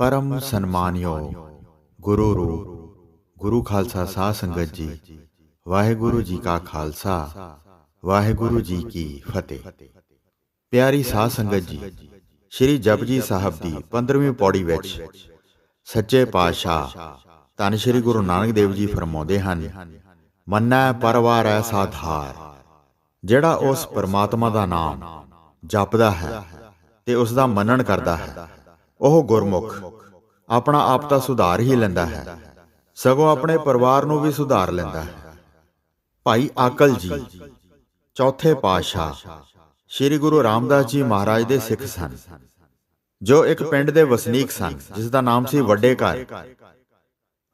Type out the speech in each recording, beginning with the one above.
ਪਰਮ ਸਨਮਾਨਯੋਗ ਗੁਰੂ ਰੂ ਗੁਰੂ ਖਾਲਸਾ ਸਾਧ ਸੰਗਤ ਜੀ ਵਾਹਿਗੁਰੂ ਜੀ ਕਾ ਖਾਲਸਾ ਵਾਹਿਗੁਰੂ ਜੀ ਕੀ ਫਤਿਹ। ਪਿਆਰੀ ਸਾਧ ਸੰਗਤ ਜੀ ਸ੍ਰੀ ਜਪਜੀ ਸਾਹਿਬ ਦੀ 15ਵੀਂ ਪੌੜੀ ਵਿੱਚ ਸੱਚੇ ਪਾਤਸ਼ਾਹ ਧੰਨ ਸ੍ਰੀ ਗੁਰੂ ਨਾਨਕ ਦੇਵ ਜੀ ਫਰਮਾਉਂਦੇ ਹਨ ਮੰਨੈ ਪਰਵਾਰ ਐਸਾ ਧਾਰ ਜਿਹੜਾ ਉਸ ਪਰਮਾਤਮਾ ਦਾ ਨਾਮ ਜਪਦਾ ਹੈ ਤੇ ਉਸ ਦਾ ਮੰਨਣ ਕਰਦਾ ਹੈ। ਉਹ ਗੁਰਮੁਖ। ਆਪਣਾ ਆਪ ਤਾਂ ਸੁਧਾਰ ਹੀ ਲੈਂਦਾ ਹੈ। ਸਗੋਂ ਆਪਣੇ ਪਰਿਵਾਰ ਨੂੰ ਵੀ ਸੁਧਾਰ ਲੈਂਦਾ ਹੈ। ਭਾਈ ਆਕਲ ਜੀ, ਚੌਥੇ ਪਾਤਸ਼ਾਹ, ਸ੍ਰੀ ਗੁਰੂ ਰਾਮਦਾਸ ਜੀ ਮਹਾਰਾਜ ਦੇ ਸਿੱਖ ਸਨ। ਜੋ ਇੱਕ ਪਿੰਡ ਦੇ ਵਸਨੀਕ ਸਨ, ਜਿਸ ਦਾ ਨਾਮ ਸੀ ਵੱਡੇ ਘਰ।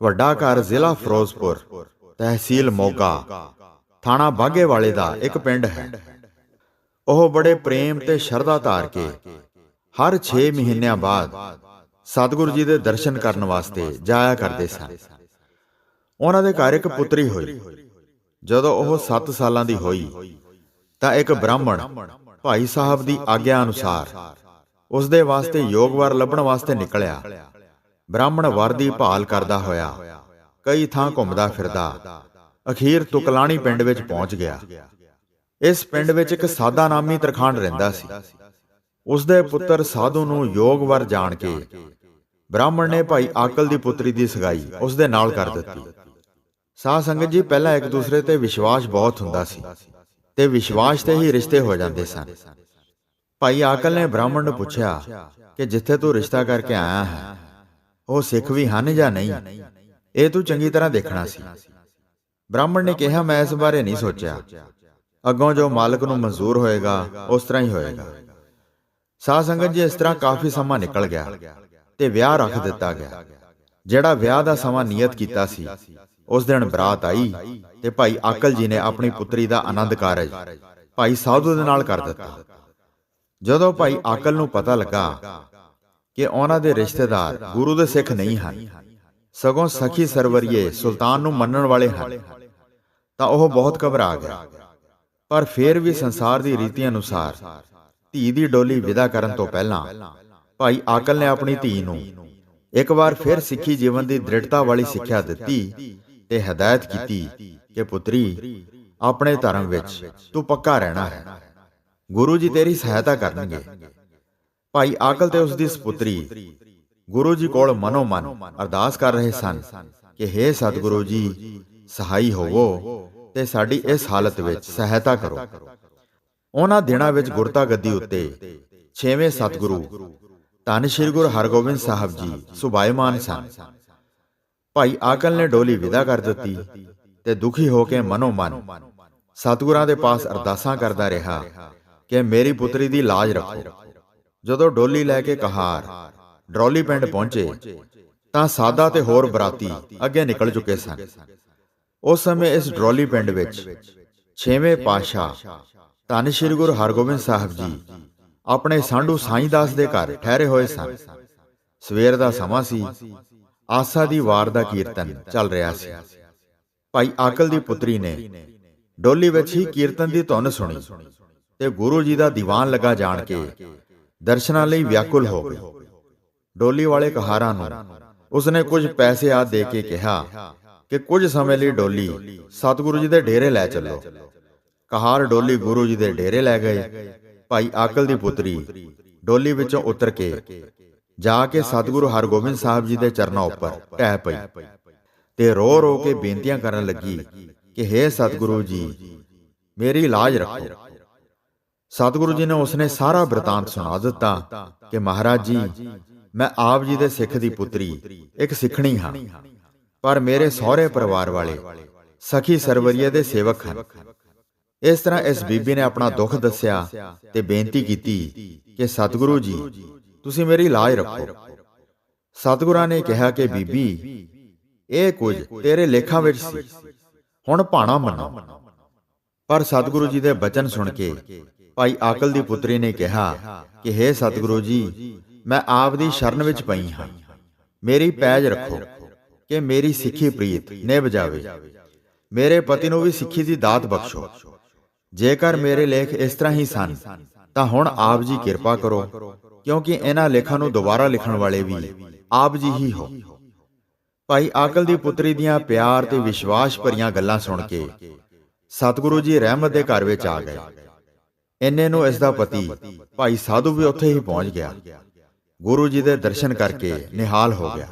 ਵੱਡਾ ਘਰ ਜ਼ਿਲ੍ਹਾ ਫਿਰੋਜ਼ਪੁਰ, ਤਹਿਸੀਲ ਮੋਗਾ। ਥਾਣਾ ਬਾਗੇਵਾਲੇ ਦਾ ਇੱਕ ਪਿੰਡ ਹੈ। ਉਹ ਬੜੇ ਪ੍ਰੇਮ ਤੇ ਸ਼ਰਧਾ ਧਾਰ ਕੇ ਹਰ 6 ਮਹੀਨਿਆਂ ਬਾਅਦ ਸਤਿਗੁਰੂ ਜੀ ਦੇ ਦਰਸ਼ਨ ਕਰਨ ਵਾਸਤੇ ਜਾਇਆ ਕਰਦੇ ਸਨ। ਉਹਨਾਂ ਦੇ ਘਰ ਇੱਕ ਪੁੱਤਰੀ ਹੋਈ। ਜਦੋਂ ਉਹ 7 ਸਾਲਾਂ ਦੀ ਹੋਈ, ਤਾਂ ਇੱਕ ਬ੍ਰਾਹਮਣ ਭਾਈ ਸਾਹਿਬ ਦੀ ਆਗਿਆ ਅਨੁਸਾਰ ਉਸ ਦੇ ਵਾਸਤੇ ਯੋਗਵਰ ਲੱਭਣ ਵਾਸਤੇ ਨਿਕਲਿਆ। ਬ੍ਰਾਹਮਣ ਵਰ ਦੀ ਭਾਲ ਕਰਦਾ ਹੋਇਆ, ਕਈ ਥਾਂ ਘੁੰਮਦਾ ਫਿਰਦਾ, ਅਖੀਰ ਤੁਕਲਾਣੀ ਪਿੰਡ ਵਿੱਚ ਪਹੁੰਚ ਗਿਆ। ਇਸ ਪਿੰਡ ਵਿੱਚ ਇੱਕ ਸਾਦਾ ਨਾਮੀ ਤਰਖਾਣ ਰਹਿੰਦਾ ਸੀ। ਉਸ ਦੇ ਪੁੱਤਰ ਸਾਧੂ ਨੂੰ ਯੋਗਵਰ ਜਾਣ ਕੇ ਬ੍ਰਾਹਮਣ ਨੇ ਭਾਈ ਆਕਲ ਦੀ ਪੁੱਤਰੀ ਦੀ ਸਗਾਈ ਉਸ ਦੇ ਨਾਲ ਕਰ ਦਿੱਤੀ। ਸਾਧ ਸੰਗਤ ਜੀ ਪਹਿਲਾਂ ਇੱਕ ਦੂਸਰੇ ਤੇ ਵਿਸ਼ਵਾਸ ਬਹੁਤ ਹੁੰਦਾ ਸੀ। ਤੇ ਵਿਸ਼ਵਾਸ ਤੇ ਹੀ ਰਿਸ਼ਤੇ ਹੋ ਜਾਂਦੇ ਸਨ। ਭਾਈ ਆਕਲ ਨੇ ਬ੍ਰਾਹਮਣ ਨੂੰ ਪੁੱਛਿਆ ਕਿ ਜਿੱਥੇ ਤੂੰ ਰਿਸ਼ਤਾ ਕਰਕੇ ਆਇਆ ਹੈ ਉਹ ਸਿੱਖ ਵੀ ਹਨ ਜਾਂ ਨਹੀਂ? ਇਹ ਤੂੰ ਚੰਗੀ ਤਰ੍ਹਾਂ ਦੇਖਣਾ ਸੀ। ਬ੍ਰਾਹਮਣ ਨੇ ਕਿਹਾ ਮੈਂ ਇਸ ਬਾਰੇ ਨਹੀਂ ਸੋਚਿਆ। ਅੱਗੋਂ ਜੋ ਮਾਲਕ ਨੂੰ ਮਨਜ਼ੂਰ ਹੋਏਗਾ ਉਸ ਤਰ੍ਹਾਂ ਹੀ ਹੋਏਗਾ। ਸਾਧ ਸੰਗਤ ਜੀ ਇਸ ਤਰ੍ਹਾਂ ਕਾਫੀ ਸਮਾਂ ਨਿਕਲ ਗਿਆ ਤੇ ਵਿਆਹ ਰੱਖ ਦਿੱਤਾ ਗਿਆ। ਜਿਹੜਾ ਵਿਆਹ ਦਾ ਸਮਾਂ ਨਿਯਤ ਕੀਤਾ ਸੀ ਉਸ ਦਿਨ ਬਰਾਤ ਆਈ ਤੇ ਭਾਈ ਆਕਲ ਜੀ ਨੇ ਆਪਣੀ ਪੁੱਤਰੀ ਦਾ ਆਨੰਦ ਕਾਰਜ ਭਾਈ ਸਾਧੂ ਦੇ ਨਾਲ ਕਰ ਦਿੱਤਾ। ਜਦੋਂ ਭਾਈ ਆਕਲ ਨੂੰ ਪਤਾ ਲੱਗਾ ਕਿ ਉਹਨਾਂ ਦੇ ਰਿਸ਼ਤੇਦਾਰ ਗੁਰੂ ਦੇ ਸਿੱਖ ਨਹੀਂ ਹਨ ਸਗੋਂ ਸਖੀ ਸਰਵਰੀਏ ਸੁਲਤਾਨ ਨੂੰ ਮੰਨਣ ਵਾਲੇ ਹਨ। ਤਾਂ ਉਹ ਬਹੁਤ ਘਬਰਾ ਗਿਆ। ਪਰ ਫਿਰ ਵੀ ਸੰਸਾਰ ਦੀ ਰੀਤੀ ਅਨੁਸਾਰ ਧੀ ਦੀ ਡੋਲੀ ਵਿਦਾ ਕਰਨ ਤੋਂ ਪਹਿਲਾਂ ਭਾਈ ਆਕਲ ਨੇ ਆਪਣੀ ਧੀ ਨੂੰ ਇੱਕ ਵਾਰ ਫਿਰ ਸਿੱਖੀ ਜੀਵਨ ਦੀ ਦ੍ਰਿੜਤਾ ਵਾਲੀ ਸਿੱਖਿਆ ਦਿੱਤੀ ਤੇ ਹਦਾਇਤ ਕੀਤੀ ਕਿ ਪੁੱਤਰੀ, ਆਪਣੇ ਧਰਮ ਵਿੱਚ ਤੂੰ ਪੱਕਾ ਰਹਿਣਾ ਹੈ। ਗੁਰੂ ਜੀ ਤੇਰੀ ਸਹਾਇਤਾ ਕਰਨਗੇ। ਭਾਈ ਆਕਲ ਤੇ ਉਸ ਦੀ ਸੁਪੁੱਤਰੀ ਗੁਰੂ ਜੀ ਕੋਲ ਮਨੋ ਮਨ ਅਰਦਾਸ ਕਰ ਰਹੇ ਸਨ ਕਿ हे ਸਤਿਗੁਰੂ ਜੀ, ਸਹਾਈ ਹੋਵੋ ਤੇ ਸਾਡੀ ਇਸ ਹਾਲਤ ਵਿੱਚ ਸਹਾਇਤਾ ਕਰੋ। ਉਹਨਾਂ ਦਿਨਾਂ ਵਿੱਚ ਗੁਰਤਾ ਗੱਦੀ ਉੱਤੇ ਛੇਵੇਂ ਸਤਿਗੁਰੂ ਧੰਨ ਸ਼੍ਰੀ ਗੁਰੂ ਹਰਗੋਬਿੰਦ ਸਾਹਿਬ ਜੀ ਸੁਭਾਇਮਾਨ ਸਨ। ਭਾਈ ਆਕਲ ਨੇ ਡੋਲੀ ਵਿਦਾ ਕਰ ਦਿੱਤੀ ਤੇ ਦੁਖੀ ਹੋ ਕੇ ਮਨੋ ਮਨ ਸਤਿਗੁਰਾਂ ਦੇ ਪਾਸ ਅਰਦਾਸਾਂ ਕਰਦਾ ਰਿਹਾ ਕਿ ਮੇਰੀ ਪੁੱਤਰੀ ਦੀ ਲਾਜ ਰੱਖੋ। ਜਦੋਂ ਡੋਲੀ ਲੈ ਕੇ ਕਹਾਰ ਡਰੋਲੀ ਪਿੰਡ ਪਹੁੰਚੇ ਤਾਂ ਸਾਦਾ ਤੇ ਹੋਰ ਬਰਾਤੀ ਅੱਗੇ ਨਿਕਲ ਚੁੱਕੇ ਸਨ। ਉਸ ਸਮੇਂ ਇਸ ਡਰੋਲੀ ਪਿੰਡ ਵਿੱਚ ਛੇਵੇਂ ਪਾਸ਼ਾ ਧੰਨ ਸ਼੍ਰੀ ਗੁਰੂ ਹਰਗੋਬਿੰਦ ਸਾਹਿਬ ਜੀ, ਆਪਣੇ ਸਾਂਢੂ ਸਾਈਂ ਦਾਸ ਦੇ ਘਰ ਠਹਿਰੇ ਹੋਏ ਸਨ ਸਵੇਰ ਦਾ ਸਮਾਂ ਸੀ, ਆਸਾ ਦੀ ਵਾਰ ਦਾ ਕੀਰਤਨ ਚੱਲ ਰਿਹਾ ਸੀ। ਭਾਈ ਆਕਲ ਦੀ ਪੁੱਤਰੀ ਨੇ ਡੋਲੀ ਵਿੱਚ ਹੀ ਕੀਰਤਨ ਦੀ ਧੁਨ ਸੁਣੀ ਤੇ ਗੁਰੂ ਜੀ ਦਾ ਦੀਵਾਨ ਲਗਾ ਜਾਣ ਕੇ ਦਰਸ਼ਨਾਂ ਲਈ ਵਿਆਕੁਲ ਹੋ ਗਈ ਡੋਲੀ ਵਾਲੇ ਕਹਾਰਾਂ ਨੂੰ ਉਸਨੇ ਕੁਝ ਪੈਸੇ ਆ ਦੇ ਕੇ ਕਿਹਾ ਕਿ ਕੁਝ ਸਮੇਂ ਲਈ ਡੋਲੀ ਸਤਿਗੁਰੂ ਜੀ ਦੇ ਡੇਰੇ ਲੈ ਚੱਲੋ। ਕਹਾਰ ਡੋਲੀ ਗੁਰੂ ਜੀ ਦੇ ਡੇਰੇ ਲੈ ਗਏ। ਭਾਈ ਆਕਲ ਦੀ ਪੁੱਤਰੀ, ਡੋਲੀ ਵਿੱਚੋਂ ਉਤਰ ਕੇ ਜਾ ਕੇ ਸਤਿਗੁਰੂ ਹਰਗੋਬਿੰਦ ਸਾਹਿਬ ਜੀ ਦੇ ਚਰਨਾਂ ਉੱਪਰ ਟਹਿ ਪਈ ਤੇ ਰੋ ਰੋ ਕੇ ਬੇਨਤੀਆਂ ਕਰਨ ਲੱਗੀ ਕਿ हे ਸਤਿਗੁਰੂ ਜੀ, ਮੇਰੀ ਲਾਜ ਰੱਖੋ। ਸਤਿਗੁਰੂ ਜੀ ਨੇ ਉਸਨੇ ਸਾਰਾ ਬ੍ਰਿਤਾਂਤ ਸੁਣਾ ਦਿੱਤਾ ਕਿ ਮਹਾਰਾਜ ਜੀ, ਮੈਂ ਆਪ ਜੀ ਦੇ ਸਿੱਖ ਦੀ ਪੁੱਤਰੀ, ਇੱਕ ਸਿੱਖਣੀ ਹਾਂ, ਪਰ ਮੇਰੇ ਸਹੁਰੇ ਪਰਿਵਾਰ ਵਾਲੇ ਸਖੀ ਸਰਵਰੀਏ ਦੇ ਸੇਵਕ ਹਨ। ਇਸ ਤਰ੍ਹਾਂ ਇਸ ਬੀਬੀ ਨੇ ਆਪਣਾ ਦੁੱਖ ਦੱਸਿਆ ਤੇ ਬੇਨਤੀ ਕੀਤੀ ਕਿ, ਸਤਿਗੁਰੂ ਜੀ, ਤੁਸੀਂ ਮੇਰੀ ਲਾਜ ਰੱਖੋ। ਸਤਿਗੁਰਾਂ ਨੇ ਕਿਹਾ ਕਿ, ਬੀਬੀ, ਇਹ ਕੁਝ ਤੇਰੇ ਲੇਖਾਂ ਵਿੱਚ ਸੀ। ਹੁਣ ਭਾਣਾ ਮੰਨੋ। ਪਰ ਸਤਿਗੁਰੂ ਜੀ ਦੇ ਬਚਨ ਸੁਣ ਕੇ ਭਾਈ ਆਕਲ ਦੀ ਪੁੱਤਰੀ ਨੇ ਕਿਹਾ ਕਿ हे ਸਤਿਗੁਰੂ ਜੀ, ਮੈਂ ਆਪ ਦੀ ਸ਼ਰਨ ਵਿੱਚ ਪਈ ਹਾਂ। ਮੇਰੀ ਪੈਜ ਰੱਖੋ ਕਿ ਮੇਰੀ ਸਿੱਖੀ ਪ੍ਰੀਤ ਨਿਭ ਜਾਵੇ। ਮੇਰੇ ਪਤੀ ਨੂੰ ਵੀ ਸਿੱਖੀ ਦੀ ਦਾਤ ਬਖਸ਼ੋ। ਜੇਕਰ ਮੇਰੇ ਲੇਖ ਇਸ ਤਰ੍ਹਾਂ ਹੀ ਸਨ, ਤਾਂ ਹੁਣ ਆਪ ਜੀ ਕਿਰਪਾ ਕਰੋ, ਕਿਉਂਕਿ ਇਹਨਾਂ ਲੇਖਾਂ ਨੂੰ ਦੁਬਾਰਾ ਲਿਖਣ ਵਾਲੇ ਵੀ ਆਪ ਜੀ ਹੀ ਹੋ। ਭਾਈ ਆਕਲ ਦੀ ਪੁੱਤਰੀ ਦੀਆਂ ਪਿਆਰ ਤੇ ਵਿਸ਼ਵਾਸ ਭਰੀਆਂ ਗੱਲਾਂ ਸੁਣ ਕੇ ਸਤਿਗੁਰੂ ਜੀ ਰਹਿਮਤ ਦੇ ਘਰ ਵਿੱਚ ਆ ਗਏ। ਇੰਨੇ ਨੂੰ ਇਸ ਦਾ ਪਤੀ ਭਾਈ ਸਾਧੂ ਵੀ ਉੱਥੇ ਹੀ ਪਹੁੰਚ ਗਿਆ। ਗੁਰੂ ਜੀ ਦੇ ਦਰਸ਼ਨ ਕਰਕੇ ਨਿਹਾਲ ਹੋ ਗਿਆ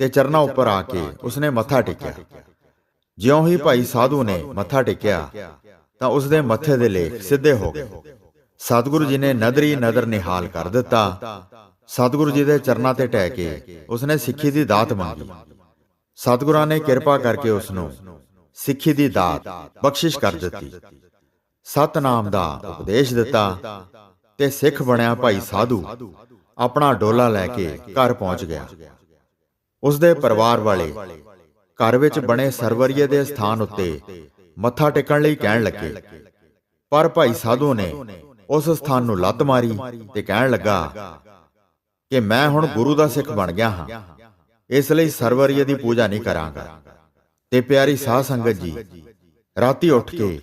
ਤੇ ਚਰਨਾਂ ਉੱਪਰ ਆ ਕੇ ਉਸਨੇ ਮੱਥਾ ਟੇਕਿਆ। ਜਿਉਂ ਹੀ ਭਾਈ ਸਾਧੂ ਨੇ ਮੱਥਾ ਟੇਕਿਆ ਤਾਂ ਉਸਦੇ ਮੱਥੇ ਦੇ ਲੇਖ ਸਿੱਧੇ ਹੋ ਗਏ। ਸਤਿਗੁਰੂ ਜੀ ਨੇ ਨਦਰੀ ਨਦਰ ਨਿਹਾਲ ਕਰ ਦਿੱਤਾ। ਸਤਿਗੁਰੂ ਜੀ ਦੇ ਚਰਨਾਂ ਤੇ ਟਹਿ ਕੇ ਉਸਨੇ ਸਿੱਖੀ ਦੀ ਦਾਤ ਮੰਗੀ। ਸਤਿਗੁਰਾਂ ਨੇ ਕਿਰਪਾ ਕਰਕੇ ਉਸ ਨੂੰ ਸਿੱਖੀ ਦੀ ਦਾਤ ਬਖਸ਼ਿਸ਼ ਕਰ ਦਿੱਤੀ। ਸਤਨਾਮ ਦਾ ਉਪਦੇਸ਼ ਦਿੱਤਾ ਤੇ ਸਿੱਖ ਬਣਿਆ ਭਾਈ ਸਾਧੂ ਆਪਣਾ ਡੋਲਾ ਲੈ ਕੇ ਘਰ ਪਹੁੰਚ ਗਿਆ। ਉਸਦੇ ਪਰਿਵਾਰ ਵਾਲੇ ਘਰ ਵਿੱਚ ਬਣੇ ਸਰਵਰੀਏ ਦੇ ਸਥਾਨ ਉੱਤੇ ਮੱਥਾ ਟੇਕਣ ਲਈ ਕਹਿਣ ਲੱਗੇ। ਪਰ ਭਾਈ ਸਾਧੂ ਨੇ ਉਸ ਸਥਾਨ ਨੂੰ ਲੱਤ ਮਾਰੀ ਤੇ ਕਹਿਣ ਲੱਗਾ ਕਿ ਮੈਂ ਹੁਣ ਗੁਰੂ ਦਾ ਸਿੱਖ ਬਣ ਗਿਆ ਹਾਂ। ਇਸ ਲਈ ਸਰਵਰੀਏ ਦੀ ਪੂਜਾ ਨਹੀਂ ਕਰਾਂਗਾ। ਤੇ ਪਿਆਰੀ ਸਾਧ ਸੰਗਤ ਜੀ, ਰਾਤੀ ਉੱਠ ਕੇ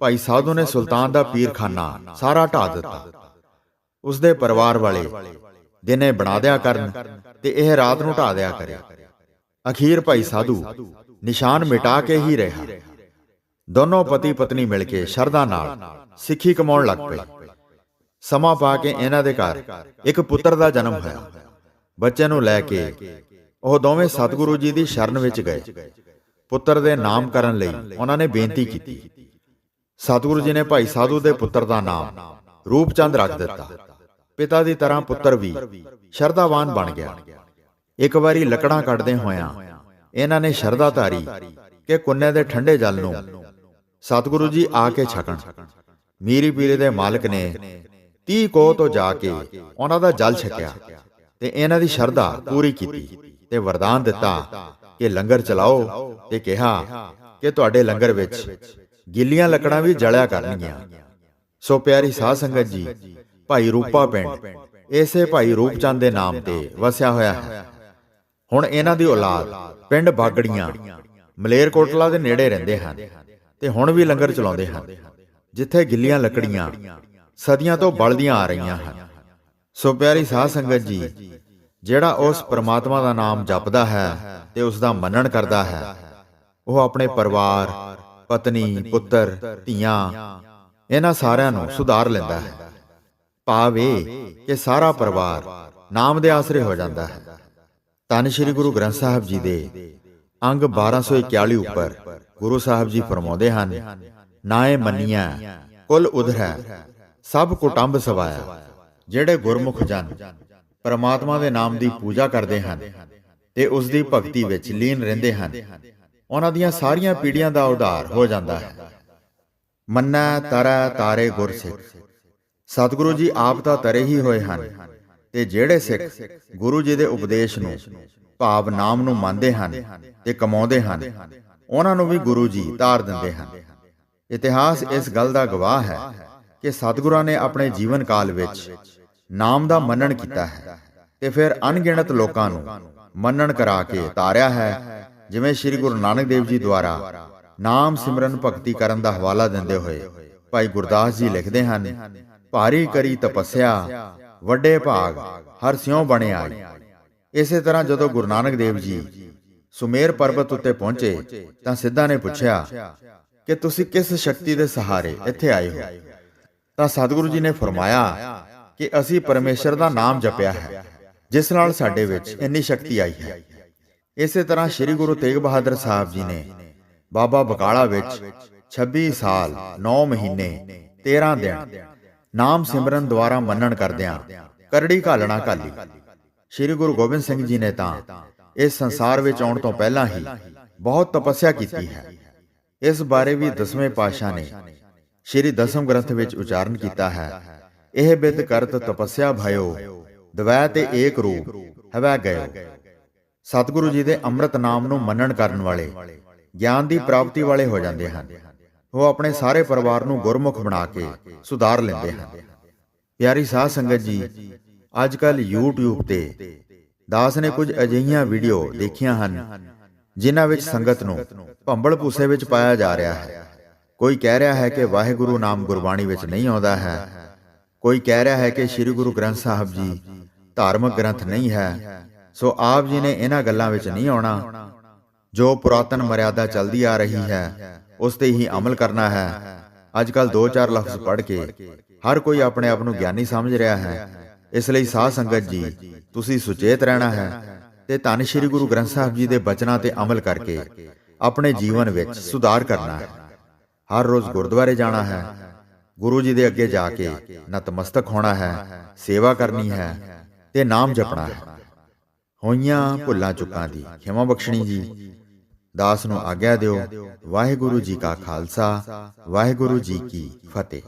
ਭਾਈ ਸਾਧੂ ਨੇ ਸੁਲਤਾਨ ਦਾ ਪੀਰਖਾਨਾ ਸਾਰਾ ਢਾ ਦਿੱਤਾ। ਉਸਦੇ ਪਰਿਵਾਰ ਵਾਲੇ ਦਿਨੇ ਬਣਾ ਦਿਆ ਕਰਨ ਤੇ ਇਹ ਰਾਤ ਨੂੰ ਢਾ ਦਿਆ ਕਰਿਆ। ਅਖੀਰ ਭਾਈ ਸਾਧੂ ਨਿਸ਼ਾਨ ਮਿਟਾ ਕੇ ਹੀ ਰਿਹਾ। ਦੋਨੋਂ ਪਤੀ ਪਤਨੀ ਮਿਲ ਕੇ ਸ਼ਰਧਾ ਨਾਲ ਸਿੱਖੀ ਕਮਾਉਣ ਲੱਗ ਪਏ। ਸਮਾਂ ਪਾ ਕੇ ਇਹਨਾਂ ਦੇ ਘਰ ਇੱਕ ਪੁੱਤਰ ਦਾ ਜਨਮ ਹੋਇਆ। ਬੱਚੇ ਨੂੰ ਲੈ ਕੇ ਉਹ ਦੋਵੇਂ ਸਤਿਗੁਰੂ ਜੀ ਦੀ ਸ਼ਰਨ ਵਿੱਚ ਗਏ। ਪੁੱਤਰ ਦੇ ਨਾਮਕਰਨ ਲਈ ਉਹਨਾਂ ਨੇ ਬੇਨਤੀ ਕੀਤੀ। ਸਤਿਗੁਰੂ ਜੀ ਨੇ ਭਾਈ ਸਾਧੂ ਦੇ ਪੁੱਤਰ ਦਾ ਨਾਮ ਰੂਪਚੰਦ ਰੱਖ ਦਿੱਤਾ। ਪਿਤਾ ਦੀ ਤਰ੍ਹਾਂ ਪੁੱਤਰ ਵੀ ਸ਼ਰਧਾਵਾਨ ਬਣ ਗਿਆ। ਇੱਕ ਵਾਰੀ ਲੱਕੜਾਂ ਕੱਢਦੇ ਹੋਇਆਂ ਇਹਨਾਂ ਨੇ ਸ਼ਰਧਾ ਧਾਰੀ ਕਿ ਕੁੰਨੇ ਦੇ ਠੰਡੇ ਜਲ ਨੂੰ ਸਤਿਗੁਰੂ ਜੀ ਆ ਕੇ ਛਕਣ। ਮੀਰੀ ਪੀਰੇ ਦੇ ਮਾਲਕ ਨੇ 30 ਕੋਹ ਤੋਂ ਜਾ ਕੇ ਉਹਨਾਂ ਦਾ ਜਲ ਛਕਿਆ ਤੇ ਇਹਨਾਂ ਦੀ ਸ਼ਰਧਾ ਪੂਰੀ ਕੀਤੀ ਤੇ ਵਰਦਾਨ ਦਿੱਤਾ ਕਿ ਲੰਗਰ ਚਲਾਓ ਤੇ ਕਿਹਾ ਕਿ ਤੁਹਾਡੇ ਲੰਗਰ ਵਿੱਚ ਗਿੱਲੀਆਂ ਲੱਕੜਾਂ ਵੀ ਜਲਿਆ ਕਰਨਗੀਆਂ। ਸੋ ਪਿਆਰੀ ਸਾਧ ਸੰਗਤ ਜੀ ਭਾਈ ਰੂਪਾ ਪਿੰਡ ਇਸੇ ਭਾਈ ਰੂਪਚੰਦ ਦੇ ਨਾਮ ਤੇ ਵਸਿਆ ਹੋਇਆ ਹੈ। ਹੁਣ ਇਹਨਾਂ ਦੀ ਔਲਾਦ ਪਿੰਡ ਬਾਗੜੀਆਂ ਮਲੇਰਕੋਟਲਾ ਦੇ ਨੇੜੇ ਰਹਿੰਦੇ ਹਨ। ਤੇ ਹੁਣ ਵੀ ਲੰਗਰ ਚਲਾਉਂਦੇ ਹਨ। ਜਿੱਥੇ ਗਿੱਲੀਆਂ ਲੱਕੜੀਆਂ ਸਦੀਆਂ ਤੋਂ ਬਲਦੀਆਂ ਆ ਰਹੀਆਂ ਹਨ। ਸੋ ਪਿਆਰੀ ਸਾਧ ਸੰਗਤ ਜੀ, ਜਿਹੜਾ ਉਸ ਪ੍ਰਮਾਤਮਾ ਦਾ ਨਾਮ ਜਪਦਾ ਹੈ ਤੇ ਉਸ ਦਾ ਮੰਨਣ ਕਰਦਾ ਹੈ, ਉਹ ਆਪਣੇ ਪਰਿਵਾਰ, ਪਤਨੀ, ਪੁੱਤਰ, ਧੀਆਂ, ਇਹਨਾਂ ਸਾਰਿਆਂ ਨੂੰ ਸੁਧਾਰ ਲੈਂਦਾ ਹੈ। ਭਾਵ ਇਹ ਕਿ ਸਾਰਾ ਪਰਿਵਾਰ ਨਾਮ ਦੇ ਆਸਰੇ ਹੋ ਜਾਂਦਾ ਹੈ। ਤਨ ਸ੍ਰੀ ਗੁਰੂ ਗ੍ਰੰਥ ਸਾਹਿਬ ਜੀ ਦੇ ਅੰਗ 1241 ਉੱਪਰ ਗੁਰੂ ਸਾਹਿਬ ਜੀ ਫਰਮਾਉਂਦੇ ਹਨ, ਨਾਏ ਮੰਨੀਆਂ ਕੁਲ ਉਧਰੈ, ਸਭ ਕੁਟੰਬ ਸਵਾਇਆ, ਜਿਹੜੇ ਗੁਰਮੁਖ ਜਨ ਪਰਮਾਤਮਾ ਦੇ ਨਾਮ ਦੀ ਪੂਜਾ ਕਰਦੇ ਹਨ ਤੇ ਉਸ ਦੀ ਭਗਤੀ ਵਿੱਚ ਲੀਨ ਰਹਿੰਦੇ ਹਨ, ਉਹਨਾਂ ਦੀਆਂ ਸਾਰੀਆਂ ਪੀੜ੍ਹੀਆਂ ਦਾ ਉਧਾਰ ਹੋ ਜਾਂਦਾ ਹੈ। ਮੰਨਾ ਤਰੈ ਤਾਰੇ ਗੁਰਸਿੱਖ ਸਤਿਗੁਰੂ ਜੀ ਆਪ ਤਾਂ ਤਰੇ ਹੀ ਹੋਏ ਹਨ ਤੇ ਜਿਹੜੇ ਸਿੱਖ ਗੁਰੂ ਜੀ ਦੇ ਉਪਦੇਸ਼ ਨੂੰ ਭਾਵ ਨਾਮ ਨੂੰ ਮੰਨਦੇ ਹਨ ਤੇ ਕਮਾਉਂਦੇ ਹਨ ਉਹਨਾਂ ਨੂੰ ਵੀ ਗੁਰੂ ਜੀ ਤਾਰ ਦਿੰਦੇ ਹਨ। ਇਤਿਹਾਸ ਇਸ ਗੱਲ ਦਾ ਗਵਾਹ ਹੈ ਕਿ ਸਤਿਗੁਰਾਂ ਨੇ ਆਪਣੇ ਜੀਵਨ ਕਾਲ ਵਿੱਚ ਨਾਮ ਦਾ ਮੰਨਣ ਕੀਤਾ ਹੈ ਤੇ ਫਿਰ ਅਣਗਿਣਤ ਲੋਕਾਂ ਨੂੰ ਮੰਨਣ ਕਰਾ ਕੇ ਤਾਰਿਆ ਹੈ, ਜਿਵੇਂ ਸ੍ਰੀ ਗੁਰੂ ਨਾਨਕ ਦੇਵ ਜੀ ਦੁਆਰਾ ਨਾਮ ਸਿਮਰਨ ਭਗਤੀ ਕਰਨ ਦਾ ਹਵਾਲਾ ਦਿੰਦੇ ਹੋਏ ਭਾਈ ਗੁਰਦਾਸ ਜੀ ਲਿਖਦੇ ਹਨ, ਭਾਰੀ ਕਰੀ ਤਪੱਸਿਆ, ਵੱਡੇ ਭਾਗ, ਹਰ ਸਿਉ ਬਣਿਆ ਆਈ। ਇਸੇ ਤਰ੍ਹਾਂ ਜਦੋਂ ਗੁਰੂ ਨਾਨਕ ਦੇਵ ਜੀ ਸੁਮੇਰ ਪਰਬਤ ਉੱਤੇ ਪਹੁੰਚੇ ਤਾਂ ਸਿੱਧਾ ਨੇ ਪੁੱਛਿਆ ਕਿ ਤੁਸੀਂ ਕਿਸ ਸ਼ਕਤੀ ਦੇ ਸਹਾਰੇ ਇੱਥੇ ਆਏ ਹੋ? ਤਾਂ ਸਤਿਗੁਰੂ ਜੀ ਨੇ ਫਰਮਾਇਆ ਕਿ ਅਸੀਂ ਪਰਮੇਸ਼ਰ ਦਾ ਨਾਮ ਜਪਿਆ ਹੈ, ਜਿਸ ਨਾਲ ਸਾਡੇ ਵਿੱਚ ਇੰਨੀ ਸ਼ਕਤੀ ਆਈ ਹੈ। ਇਸੇ ਤਰ੍ਹਾਂ ਸ੍ਰੀ ਗੁਰੂ ਤੇਗ ਬਹਾਦਰ ਸਾਹਿਬ ਜੀ ਨੇ ਬਾਬਾ ਬਕਾਲਾ ਵਿੱਚ 26 ਸਾਲ 9 ਮਹੀਨੇ 13 ਦਿਨ ਨਾਮ ਸਿਮਰਨ ਦੁਆਰਾ ਮੰਨਣ ਕਰਦਿਆਂ ਕਰੜੀ ਘਾਲਣਾ ਘਾਲੀ। ਸ੍ਰੀ ਗੁਰੂ ਗੋਬਿੰਦ ਸਿੰਘ ਜੀ ਨੇ ਤਾਂ ਇਸ ਸੰਸਾਰ ਵਿੱਚ ਆਉਣ ਤੋਂ ਪਹਿਲਾਂ ਹੀ ਬਹੁਤ ਤਪੱਸਿਆ ਕੀਤੀ ਹੈ। ਇਸ ਬਾਰੇ ਵੀ ਦਸਵੇਂ ਪਾਤਸ਼ਾਹ ਨੇ ਸ੍ਰੀ ਦਸਮ ਗ੍ਰੰਥ ਵਿੱਚ ਉਚਾਰਨ ਕੀਤਾ ਹੈ। ਇਹ ਬਿਦ ਕਰਤ ਤਪੱਸਿਆ ਭਇਓ, ਦਵੈ ਤੇ ਏਕ ਰੂਪ, ਹਵੈ ਗਇਓ। ਸਤਿਗੁਰੂ ਜੀ ਦੇ ਅੰਮ੍ਰਿਤ ਨਾਮ ਨੂੰ ਮੰਨਣ ਕਰਨ ਵਾਲੇ ਗਿਆਨ ਦੀ ਪ੍ਰਾਪਤੀ ਵਾਲੇ ਹੋ ਜਾਂਦੇ ਹਨ। ਉਹ ਆਪਣੇ ਸਾਰੇ ਪਰਿਵਾਰ ਨੂੰ ਗੁਰਮੁਖ ਬਣਾ ਕੇ ਸੁਧਾਰ ਲੈਂਦੇ ਹਨ। ਪਿਆਰੀ ਸਾਧ ਸੰਗਤ ਜੀ, ਅੱਜ ਕੱਲ YouTube ਤੇ ਦਾਸ ਨੇ ਕੁਝ ਅਜਿਹੀਆਂ ਵੀਡੀਓ ਦੇਖੀਆਂ ਹਨ, ਜਿਨ੍ਹਾਂ ਵਿੱਚ ਸੰਗਤ ਨੂੰ ਭੰਬਲ ਭੂਸੇ ਵਿੱਚ ਪਾਇਆ ਜਾ ਰਿਹਾ ਹੈ। ਕੋਈ ਕਹਿ ਰਿਹਾ ਹੈ ਕਿ ਵਾਹਿਗੁਰੂ ਨਾਮ ਗੁਰਬਾਣੀ ਵਿੱਚ ਨਹੀਂ ਆਉਂਦਾ ਹੈ। ਕੋਈ ਕਹਿ ਰਿਹਾ ਹੈ ਕਿ ਸ੍ਰੀ ਗੁਰੂ ਗ੍ਰੰਥ ਸਾਹਿਬ ਜੀ ਧਾਰਮਿਕ ਗ੍ਰੰਥ ਨਹੀਂ ਹੈ। ਸੋ ਆਪ ਜੀ ਨੇ ਇਹਨਾਂ ਗੱਲਾਂ ਵਿੱਚ ਨਹੀਂ ਆਉਣਾ। ਜੋ ਪੁਰਾਤਨ ਮਰਿਆਦਾ ਚੱਲਦੀ ਆ ਰਹੀ ਹੈ, ਉਸ ਤੇ ਹੀ ਅਮਲ ਕਰਨਾ ਹੈ। ਅੱਜ ਕੱਲ ਦੋ ਚਾਰ ਲਫ਼ਜ਼ ਪੜ੍ਹ ਕੇ ਹਰ ਕੋਈ ਆਪਣੇ ਆਪ ਨੂੰ ਗਿਆਨੀ ਸਮਝ ਰਿਹਾ ਹੈ। ਇਸ ਲਈ ਸਾਧ ਸੰਗਤ ਜੀ, ਤੁਸੀਂ ਸੁਚੇਤ ਰਹਿਣਾ ਹੈ ਤੇ ਧੰਨ ਸ਼੍ਰੀ ਗੁਰੂ ਗ੍ਰੰਥ ਸਾਹਿਬ ਜੀ ਦੇ ਬਚਨਾਂ ਤੇ ਅਮਲ ਕਰਕੇ ਆਪਣੇ ਜੀਵਨ ਵਿੱਚ ਸੁਧਾਰ ਕਰਨਾ ਹੈ। ਹਰ ਰੋਜ਼ ਗੁਰਦੁਆਰੇ ਜਾਣਾ ਹੈ, ਗੁਰੂ ਜੀ ਦੇ ਅੱਗੇ ਜਾ ਕੇ ਨਤਮਸਤਕ ਹੋਣਾ ਹੈ, ਸੇਵਾ ਕਰਨੀ ਹੈ ਤੇ ਨਾਮ ਜਪਣਾ ਹੈ। ਹੋਈਆਂ ਭੁੱਲਾਂ ਚੁੱਕਾਂ ਦੀ ਖਿਮਾ ਬਖਸ਼ਣੀ ਜੀ, ਦਾਸ ਨੂੰ ਆਗਿਆ ਦਿਓ, ਵਾਹਿਗੁਰੂ ਜੀ ਕਾ ਖਾਲਸਾ, ਵਾਹਿਗੁਰੂ ਜੀ ਕੀ ਫਤਿਹ।